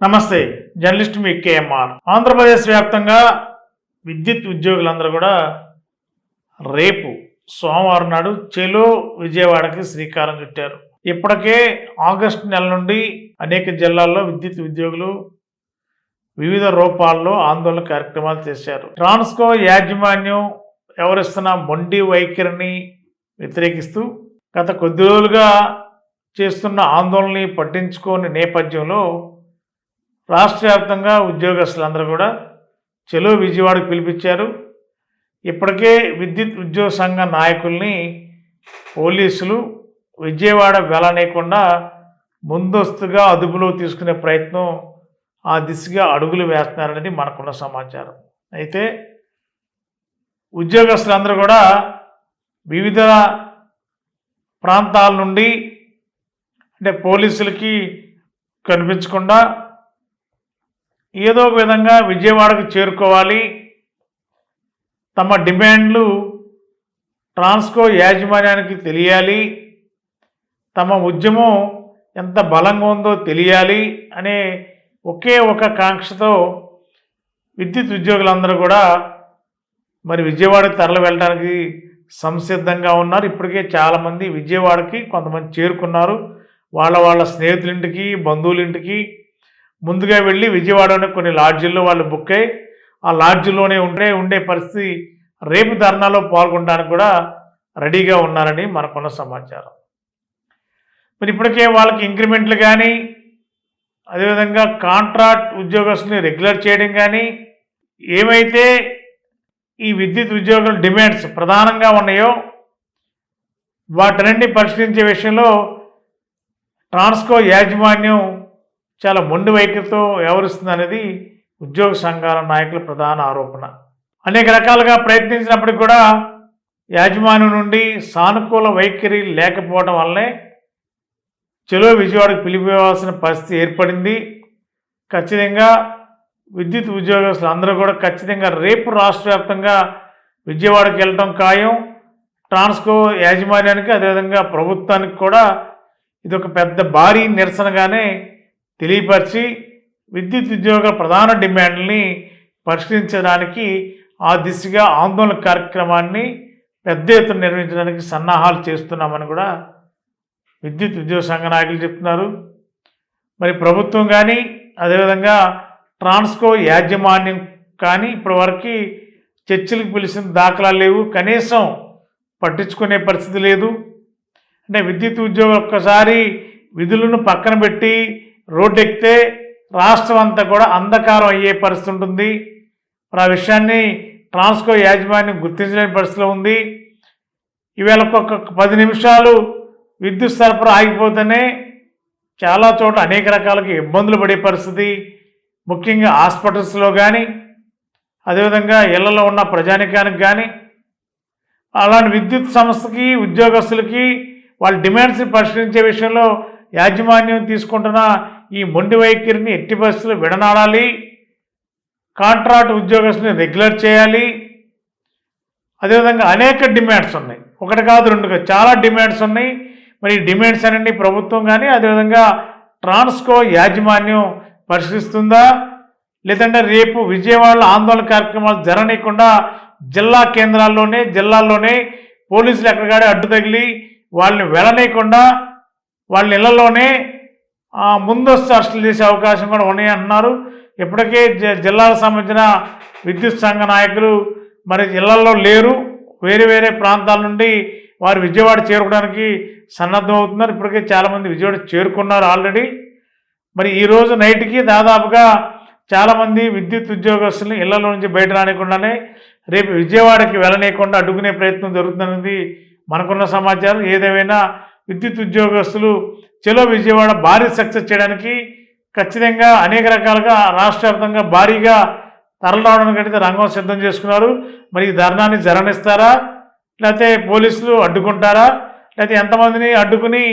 నమస్తే జర్నలిస్ట్ మీ కేఎంఆర్. ఆంధ్రప్రదేశ్ వ్యాప్తంగా విద్యుత్ ఉద్యోగులందరూ కూడా రేపు సోమవారం నాడు చెలో విజయవాడకి శ్రీకారం చుట్టారు. ఇప్పటికే ఆగస్టు నెల నుండి అనేక జిల్లాల్లో విద్యుత్ ఉద్యోగులు వివిధ రూపాల్లో ఆందోళన కార్యక్రమాలు చేశారు. ట్రాన్స్కో యాజమాన్యం ఎవరిస్తున్న మొండి వైఖరిని వ్యతిరేకిస్తూ గత కొద్ది రోజులుగా చేస్తున్న ఆందోళనని పట్టించుకోని నేపథ్యంలో రాష్ట్ర వ్యాప్తంగా ఉద్యోగస్తులందరూ కూడా చెలో విజయవాడకు పిలిపించారు. ఇప్పటికే విద్యుత్ ఉద్యోగ సంఘ నాయకుల్ని పోలీసులు విజయవాడ వెళ్ళనీయకుండా ముందస్తుగా అదుపులో తీసుకునే ప్రయత్నం ఆ దిశగా అడుగులు వేస్తున్నారనేది మనకున్న సమాచారం. అయితే ఉద్యోగస్తులందరూ కూడా వివిధ ప్రాంతాల నుండి అంటే పోలీసులకి కనిపించకుండా ఏదో ఒక విధంగా విజయవాడకు చేరుకోవాలి. తమ డిమాండ్లు ట్రాన్స్కో యాజమాన్యానికి తెలియాలి. తమ ఉద్యమం ఎంత బలంగా ఉందో తెలియాలి అనే ఒకే ఒక కాంక్షతో విద్యుత్ ఉద్యోగులందరూ కూడా మరి విజయవాడకి తరలి వెళ్ళడానికి సంసిద్ధంగా ఉన్నారు. ఇప్పటికే చాలామంది విజయవాడకి కొంతమంది చేరుకున్నారు. వాళ్ళ వాళ్ళ స్నేహితులింటికి బంధువులింటికి ముందుగా వెళ్ళి విజయవాడలో కొన్ని లాడ్జీల్లో వాళ్ళు బుక్ అయ్యి ఆ లాడ్జీలోనే ఉండే ఉండే పరిస్థితి రేపు ధర్నాలో పాల్గొనడానికి కూడా రెడీగా ఉన్నారని మనకున్న సమాచారం. మరి ఇప్పటికే వాళ్ళకి ఇంక్రిమెంట్లు కానీ అదేవిధంగా కాంట్రాక్ట్ ఉద్యోగస్తుని రెగ్యులర్ చేయడం కానీ ఏమైతే ఈ విద్యుత్ ఉద్యోగుల డిమాండ్స్ ప్రధానంగా ఉన్నాయో వాటినన్ని పరిష్కరించే విషయంలో ట్రాన్స్కో యాజమాన్యం చాలా మొండి వైఖరితో వ్యవహరిస్తుంది అనేది ఉద్యోగ సంఘాల నాయకుల ప్రధాన ఆరోపణ. అనేక రకాలుగా ప్రయత్నించినప్పటికి కూడా యాజమాన్యం నుండి సానుకూల వైఖరి లేకపోవడం వల్లనే చెలో విజయవాడకు పిలిపివ్వాల్సిన పరిస్థితి ఏర్పడింది. ఖచ్చితంగా విద్యుత్ ఉద్యోగస్తులు అందరూ కూడా ఖచ్చితంగా రేపు రాష్ట్ర వ్యాప్తంగా విజయవాడకి వెళ్ళడం ఖాయం. ట్రాన్స్కో యాజమాన్యానికి అదేవిధంగా ప్రభుత్వానికి కూడా ఇది ఒక పెద్ద భారీ నిరసనగానే తెలియపరిచి విద్యుత్ ఉద్యోగ ప్రధాన డిమాండ్ని పరిష్కరించడానికి ఆ దిశగా ఆందోళన కార్యక్రమాన్ని పెద్ద ఎత్తున నిర్వహించడానికి సన్నాహాలు చేస్తున్నామని కూడా విద్యుత్ ఉద్యోగ సంఘ నాయకులు చెప్తున్నారు. మరి ప్రభుత్వం కానీ అదేవిధంగా ట్రాన్స్కో యాజమాన్యం కానీ ఇప్పటివరకు చర్చలకు పిలిచిన దాఖలాలు లేవు. కనీసం పట్టించుకునే పరిస్థితి లేదు. అంటే విద్యుత్ ఉద్యోగులు ఒక్కసారి విధులను పక్కన పెట్టి రోడ్డు ఎక్కితే రాష్ట్రం అంతా కూడా అంధకారం అయ్యే పరిస్థితి ఉంటుంది. ఆ విషయాన్ని ట్రాన్స్కో యాజమాన్యం గుర్తించలేని పరిస్థితిలో ఉంది. ఈవేళ ఒక్కొక్క పది నిమిషాలు విద్యుత్ సరఫరా ఆగిపోతేనే చాలా చోట్ల అనేక రకాలకి ఇబ్బందులు పడే పరిస్థితి. ముఖ్యంగా హాస్పిటల్స్లో కానీ అదేవిధంగా ఇళ్ళలో ఉన్న ప్రజానికానికి కానీ అలాంటి విద్యుత్ సంస్థకి ఉద్యోగస్తులకి వాళ్ళ డిమాండ్స్ని పరిష్కరించే విషయంలో యాజమాన్యం తీసుకుంటున్న ఈ మొండి వైఖరిని ఎట్టి పరిస్థితులు విడనాడాలి? కాంట్రాక్ట్ ఉద్యోగస్తుని రెగ్యులర్ చేయాలి? అదేవిధంగా అనేక డిమాండ్స్ ఉన్నాయి. ఒకటి కాదు రెండు కాదు చాలా డిమాండ్స్ ఉన్నాయి. మరి డిమాండ్స్ అనండి ప్రభుత్వం కానీ అదేవిధంగా ట్రాన్స్కో యాజమాన్యం పరిశీలిస్తుందా? లేదంటే రేపు విజయవాడలో ఆందోళన కార్యక్రమాలు జరగనీయకుండా జిల్లా కేంద్రాల్లోనే జిల్లాల్లోనే పోలీసులు ఎక్కడికాడే అడ్డు తగిలి వాళ్ళని వెళ్ళనీయకుండా వాళ్ళ ఇళ్ళలోనే ముందస్తు అరెస్టులు చేసే అవకాశం కూడా ఉన్నాయి అంటున్నారు ఇప్పటికే జిల్లాలకు సంబంధించిన విద్యుత్ సంఘ నాయకులు మరి జిల్లాల్లో లేరు. వేరే వేరే ప్రాంతాల నుండి వారు విజయవాడ చేరుకోవడానికి సన్నద్ధం అవుతున్నారు. ఇప్పటికే చాలామంది విజయవాడ చేరుకున్నారు ఆల్రెడీ. మరి ఈరోజు నైట్కి దాదాపుగా చాలామంది విద్యుత్ ఉద్యోగస్తులను ఇళ్ళలో నుంచి బయట రానికుండానే రేపు విజయవాడకి వెళ్ళనీయకుండా అడ్డుకునే ప్రయత్నం జరుగుతున్నది మనకున్న సమాచారం. ఏదేమైనా విద్యుత్ ఉద్యోగస్తులు చెలో విజయవాడ భారీ సక్సెస్ చేయడానికి ఖచ్చితంగా అనేక రకాలుగా రాష్ట్ర వ్యాప్తంగా భారీగా తరలిరావడానికి అయితే రంగం సిద్ధం చేసుకున్నారు. మరి ఈ ధర్నాన్ని జరనిస్తారా? లేకపోతే పోలీసులు అడ్డుకుంటారా? లేకపోతే ఎంతమందిని అడ్డుకుని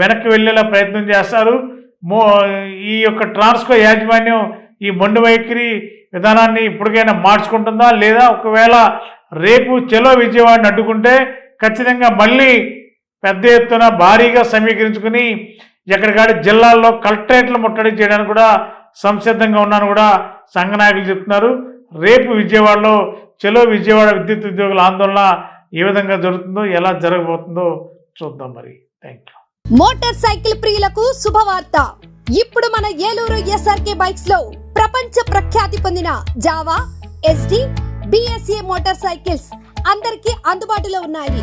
వెనక్కి వెళ్ళేలా ప్రయత్నం చేస్తారు? మో ఈ యొక్క ట్రాన్స్కో యాజమాన్యం ఈ మండు వైఖరి విధానాన్ని ఇప్పటికైనా మార్చుకుంటుందా లేదా? ఒకవేళ రేపు చెలో విజయవాడని అడ్డుకుంటే ఖచ్చితంగా మళ్ళీ పెద్ద ఎత్తున భారీగా సమీకరించుకుని ఎక్కడికాడ జిల్లాల్లో కలెక్టరేట్లు ముట్టడి చేయడానికి కూడా సంసిద్ధంగా ఉన్నాను కూడా సంఘ నాయకులు చెప్తున్నారు. రేపు విజయవాడలో చెలో విజయవాడ విద్యుత్ ఉద్యోగుల ఆందోళన ఏ విధంగా జరుగుతుందో ఎలా జరగబోతుందో చూద్దాం మరి. థ్యాంక్ యూ మోటార్ సైకిల్ ప్రియులకు శుభవార్త. ఇప్పుడు మన ఏలూరు ఎస్ఆర్కే బైక్స్లో ప్రపంచ ప్రఖ్యాతి పొందిన Jawa Yezdi BSA motorcycles అందరికీ అందుబాటులో ఉన్నాయి.